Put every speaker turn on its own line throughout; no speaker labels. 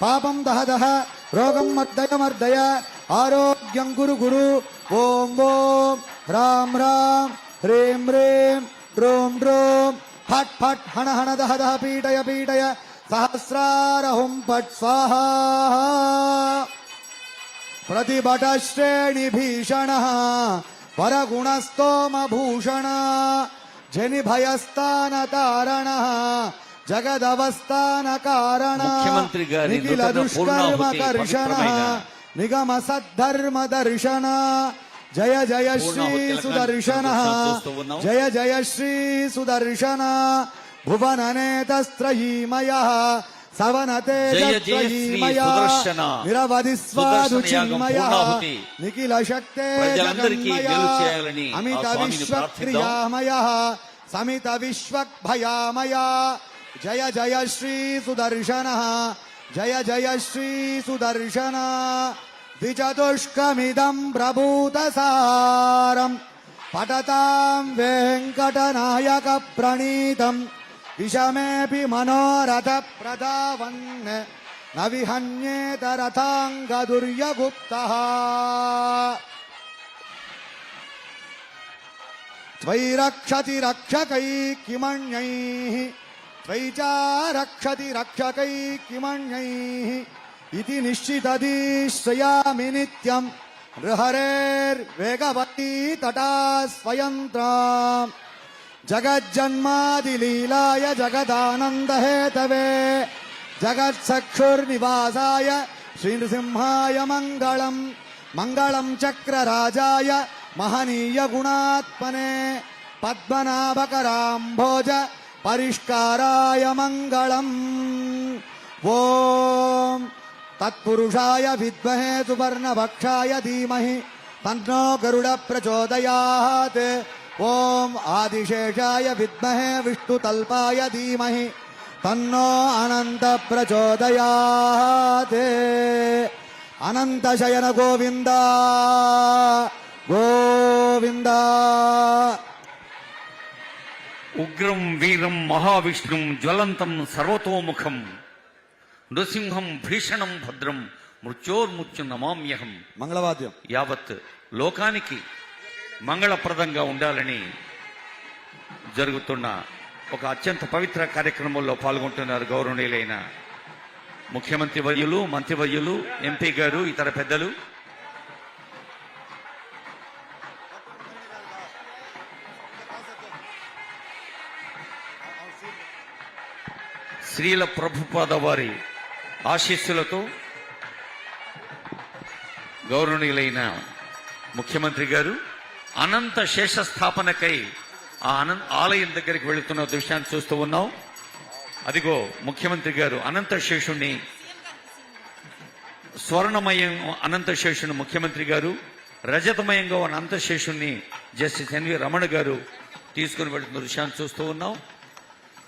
పాపం దహ దహ రోగం మర్దయ మర్దయ ఆరోగ్యం గురు గురు ఓం ఓం హ్రాం హ్రాం హ్రీం హ్రీం డ్రూం డ్రూం ఫట్ ఫట్ హణ హణ దహ దహ పీటయ పీటయ సహస్రారహుం ఫట్ స్వాహా प्रतिभट श्रेणी भीषण परगुण स्तोम జగదవస్థాన కారణ
ముఖ్యమంత్రి గారి
నిఖిల దుష్కర్మ కర్షణ. నిగమ సద్ధర్మ దర్శన జయ జయ శ్రీ సుదర్శన. జయ జయ శ్రీ సుదర్శన. భువననేతస్త్రయీమయ
సవనతేజీమయ
నిరవధి స్వాదుచిన్మయ నిఖిల శక్తే అమిత విశ్వక్రియామయ. సమిత విశ్వక్ భయామయ జయ జయ శ్రీ సుదర్శన జయ జయ శ్రీ సుదర్శన ద్విచతుష్కమిదం ప్రభూత సారం పటతాం వెంకటనాయక ప్రణీతం విషమేపి మనోరథ ప్రదావన్ న విహన్యేత రథాంగదుర్యగుప్త त्वयि रक्षति रक्षकै किमण्यैः त्वयि रक्षति रक्षकै किमण्यैः इति निश्चितधीश्रयामि नित्यम्। नृहरेर्वेगवती तटा स्वयन्त्राम्। जगज्जन्मादिलीलाय जगदानन्दहेतवे। जगत्सक्षुर्निवासाय श्रीनृसिंहाय मङ्गलम्। मङ्गलम् चक्रराजाय महनीय गुणात्मने पद्मनाभकराम्भोज परिष्काराय मङ्गलम् ॐ तत्पुरुषाय विद्महे सुवर्णभक्षाय धीमहि तन्नो गरुड प्रचोदयात् ॐ आदिशेषाय विद्महे विष्णुतल्पाय धीमहि तन्नो अनन्त प्रचोदयात् अनन्तशयन गोविन्द गोविन्द
ఉగ్రం వీరం మహావిష్ణుం జ్వలంతం సర్వతోముఖం నృసింహం భీషణం భద్రం మృత్యోర్మృత్యు నమామ్యహం.
మంగళవాద్యం.
యావత్ లోకానికి మంగళప్రదంగా ఉండాలని జరుగుతున్న ఒక అత్యంత పవిత్ర కార్యక్రమంలో పాల్గొంటున్నారు గౌరవనీయులైన ముఖ్యమంత్రి వర్యులు మంత్రివర్యులు ఎంపీ గారు ఇతర పెద్దలు. శ్రీల ప్రభుపాద వారి ఆశీస్సులతో గౌరవనీయులైన ముఖ్యమంత్రి గారు అనంత శేష స్థాపనకై ఆ అనంత ఆలయం దగ్గరికి వెళుతున్న దృశ్యాన్ని చూస్తూ ఉన్నాం. అదిగో ముఖ్యమంత్రి గారు అనంత శేషుణ్ణి స్వర్ణమయం అనంత శేషుని ముఖ్యమంత్రి గారు రజతమయంగా ఉన్న అనంత శేషుణ్ణి justice N V Ramana garu తీసుకుని వెళుతున్న దృశ్యాన్ని చూస్తూ ఉన్నాం.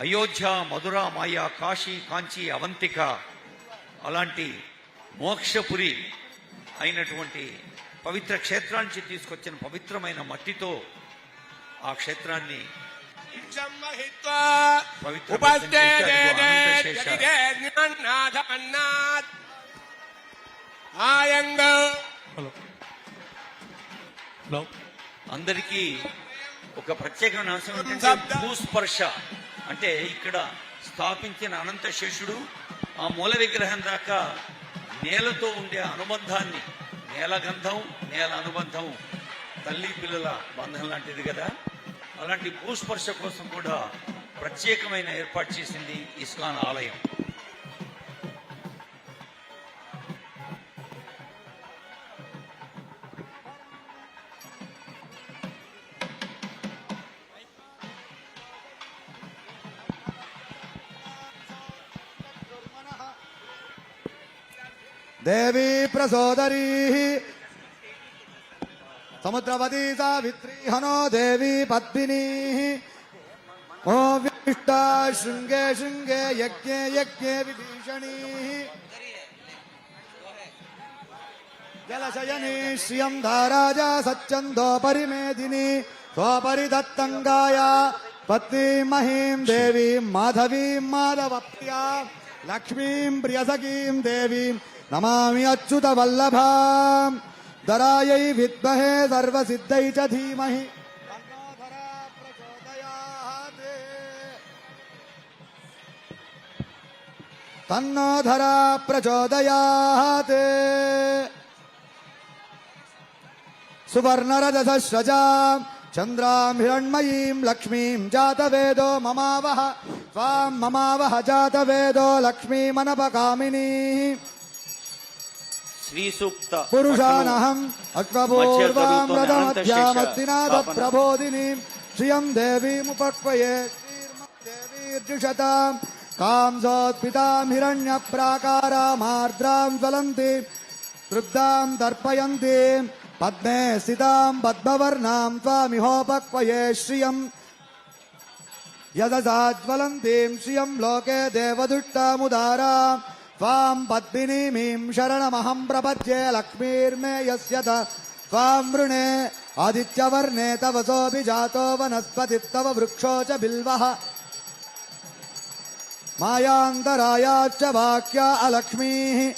అయోధ్య మధుర మాయ కాశీ కాంచి అవంతిక అలాంటి మోక్షపురి అయినటువంటి పవిత్ర క్షేత్రానికి తీసుకొచ్చిన పవిత్రమైన మట్టితో ఆ క్షేత్రాన్ని అందరికీ ఒక ప్రత్యేకమైన అంశం ఏంటంటే భూస్పర్శ. అంటే ఇక్కడ స్థాపించిన అనంత శేషుడు ఆ మూల విగ్రహం దాకా నేలతో ఉండే అనుబంధాన్ని నేల గంధం నేల అనుబంధం తల్లి పిల్లల బంధం లాంటిది కదా. అలాంటి భూస్పర్శ కోసం కూడా ప్రత్యేకమైన ఏర్పాటు చేసింది ఇస్కాన్ ఆలయం.
देवी प्रसोदरी। समुद्रवती सावित्री, हनो देवी पद्मिनी। ओमिष्टा शृंगे श्रृंगे यज्ञ यज्ञ विभीषणी। जलशयनी श्रियं धाराजा सच्चंदो परिमेदिनी। स्वपरिदत्तङ्गाय पत्नी महीं माधव प्रिया लक्ष्मी प्रिय सखी देवी नमा अच्युत वल्लभा दरायै विद्महे सर्व सिद्ध धीमह। तन्नोधरा प्रचोदयात् सुवर्णरजसस्रजाम् चन्द्राम् हिरण्मयीम् लक्ष्मीम् जातवेदो ममावह। त्वाम्
ममावह जातवेदो
कामिनी श्रीसूक्त
पुरुषानहम्
अश्वपूर्वामृतमध्यामत्सिनाथ
प्रबोधिनीम्
श्रियम् देवीमुपक्वये देवीर्जुषताम् कांसोत्पिताम् हिरण्यप्राकारामार्द्राम् ज्वलती तृप्ताम् दर्पयन्ति। पद्मे स्थिताम् पद्मवर्णाम् त्वामिहोपक्वये श्रियम्। यदसा ज्वलन्तीम् श्रियम् लोके देवदुष्टामुदाराम् त्वां पद्मिनीमीं शरणमहं प्रपद्ये लक्ष्मीर्मे यस्य त्वां वृणे आदित्यवर्णे तव सोऽपि जातो वनस्पति तव वृक्षो च बिल्व। मायान्तरायाश्च वाक्या अलक्ष्मीः,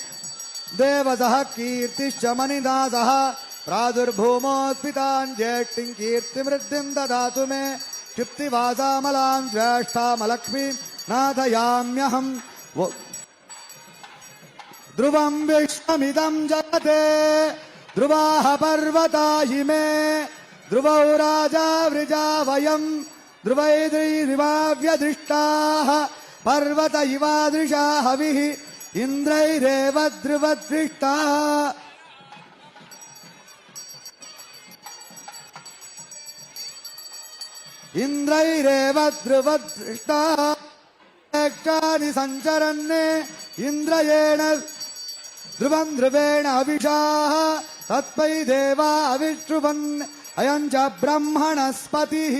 देवसः कीर्तिश्च मनिदासः प्रादुर्भूमोऽस्मिताञ्जेष्टिम् कीर्तिमृद्धिम् ददातु मे। क्षिप्तिवासामलाम् ज्येष्ठामलक्ष्मीम् नाथयाम्यहम्। वो- ध्रुवम् विश्वमिदम् जगते ध्रुवाः पर्वता इमे ध्रुवौ राजा वृजा वयम् ध्रुवैद्रिवाव्यदृष्टाः पर्वत इवादृशा हविः इन्द्रैरेव ध्रुवदृष्टा इन्द्रैरेव ध्रुवदृष्टा क्षानि सञ्चरन् इन्द्रयेण ध्रुवम् ध्रुवेण अविषाः तत्पै देवा अविश्रुवन् अयम् च ब्रह्मणस्पतिः।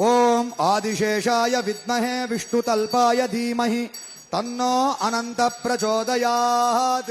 ॐ आदिशेषाय विद्महे विष्णुतल्पाय धीमहि, तन्नो अनन्तप्रचोदयात्।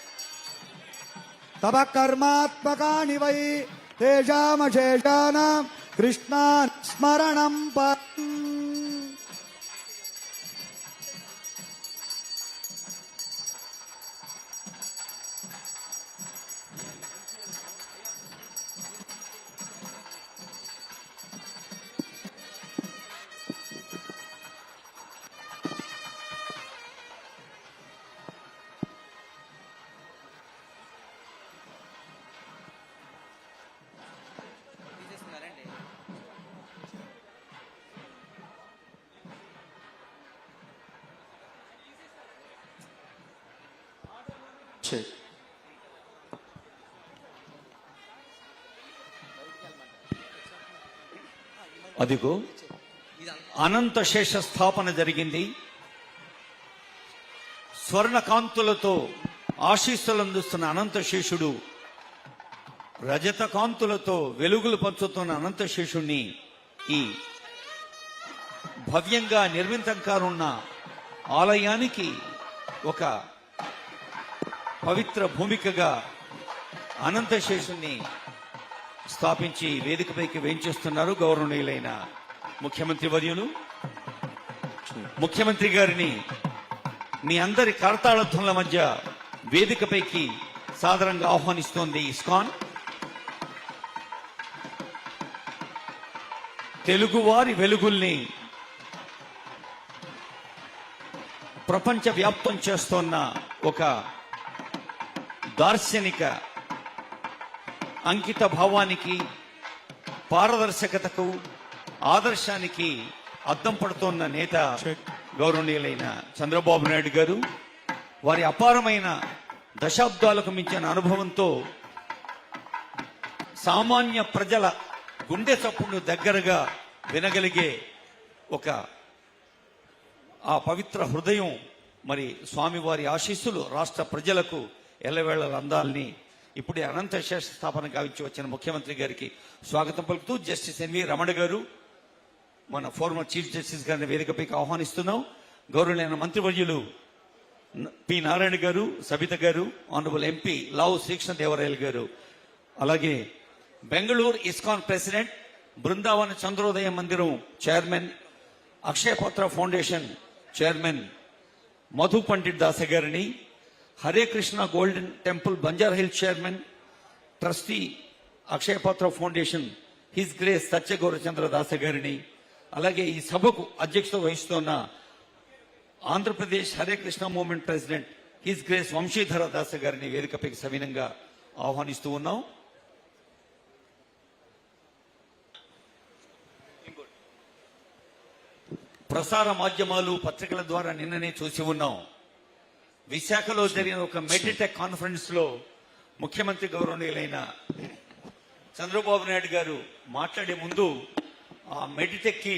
तव कर्मात्मका वै तेषामशेषाणां कृष्णान् स्मरणं వచ్చాయి
అదిగో అనంత శేష స్థాపన జరిగింది. స్వర్ణకాంతులతో ఆశీస్సులు అందిస్తున్న అనంత శేషుడు రజత కాంతులతో వెలుగులు పంచుతున్న అనంత శేషుణ్ణి ఈ భవ్యంగా నిర్మితం కానున్న ఆలయానికి ఒక పవిత్ర భూమికగా అనంత శేషుణ్ణి స్థాపించి వేదికపైకి వేయించేస్తున్నారు గౌరవనీయులైన ముఖ్యమంత్రి వర్యులు ముఖ్యమంత్రి గారిని మీ అందరి కరతాళధ్వనుల మధ్య వేదికపైకి సాధారణంగా ఆహ్వానిస్తోంది ఇస్కాన్. తెలుగువారి వెలుగుల్ని ప్రపంచ వ్యాప్తం చేస్తోన్న ఒక దార్శనిక అంకిత భావానికి పారదర్శకతకు ఆదర్శానికి అద్దం పడుతోన్న నేత గౌరవనీయులైన చంద్రబాబు నాయుడు గారు వారి అపారమైన దశాబ్దాలకు మించిన అనుభవంతో సామాన్య ప్రజల గుండె చప్పుడు దగ్గరగా వినగలిగే ఒక ఆ పవిత్ర హృదయం మరి స్వామివారి ఆశీస్సులు రాష్ట్ర ప్రజలకు ఎల్లవేళ అందాలని ఇప్పుడే అనంత శేష స్థాపన కావించి వచ్చిన ముఖ్యమంత్రి గారికి స్వాగతం పలుకుతూ జస్టిస్ ఎన్వి రమణ గారు మన ఫార్మర్ చీఫ్ జస్టిస్ గారిని వేదికపైకి ఆహ్వానిస్తున్నాం. గౌరవులైన మంత్రివర్యులు పి నారాయణ గారు సబిత గారు ఆనరబుల్ ఎంపీ లావు శ్రీకృష్ణదేవరాయలు గారు. అలాగే Bengaluru ISKCON president Brindavana Chandrodaya Mandiram chairman Akshaya Patra foundation chairman Madhu Pandit Dasa గారిని Hare Krishna golden temple Banjara hill chairman trustee Akshaya Patra foundation his grace Satyagaurachandra Dasa గారిని అలాగే ఈ సభకు అధ్యక్షత వహిస్తున్న Andhra Pradesh Hare Krishna movement president his grace Vamshidhara Dasa గారిని వేదికపైకి సవినంగా ఆహ్వానిస్తూ ఉన్నాం. ప్రసార మాధ్యమాలు పత్రికల ద్వారా నిన్ననే చూసి ఉన్నాం. విశాఖలో జరిగిన ఒక మెడిటెక్ కాన్ఫరెన్స్లో ముఖ్యమంత్రి గౌరవనీయులైన చంద్రబాబు నాయుడు గారు మాట్లాడే ముందు ఆ మెడిటెక్కి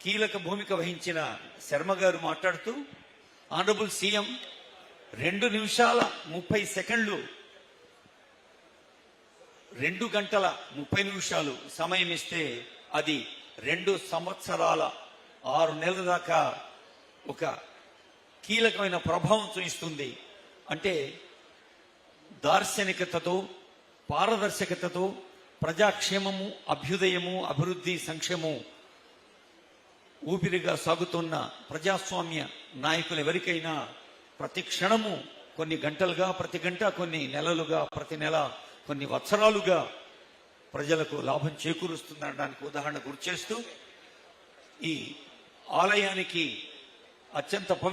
కీలక భూమిక వహించిన శర్మ గారు మాట్లాడుతూ ఆనరబుల్ సీఎం రెండు నిమిషాల ముప్పై సెకండ్లు రెండు గంటల ముప్పై నిమిషాలు సమయం ఇస్తే అది రెండు సంవత్సరాల ఆరు నెలల దాకా ఒక కీలకమైన ప్రభావం చూపిస్తుంది. అంటే దార్శనికతతో పారదర్శకతతో ప్రజాక్షేమము అభ్యుదయము అభివృద్ధి సంక్షేమం ఊపిరిగా సాగుతున్న ప్రజాస్వామ్య నాయకులు ఎవరికైనా ప్రతి క్షణము కొన్ని గంటలుగా ప్రతి గంట కొన్ని నెలలుగా ప్రతి నెల కొన్ని వత్సరాలుగా ప్రజలకు లాభం చేకూరుస్తుందనడానికి ఉదాహరణ గుర్తు చేస్తూ ఈ ఆలయానికి అత్యంత పవి-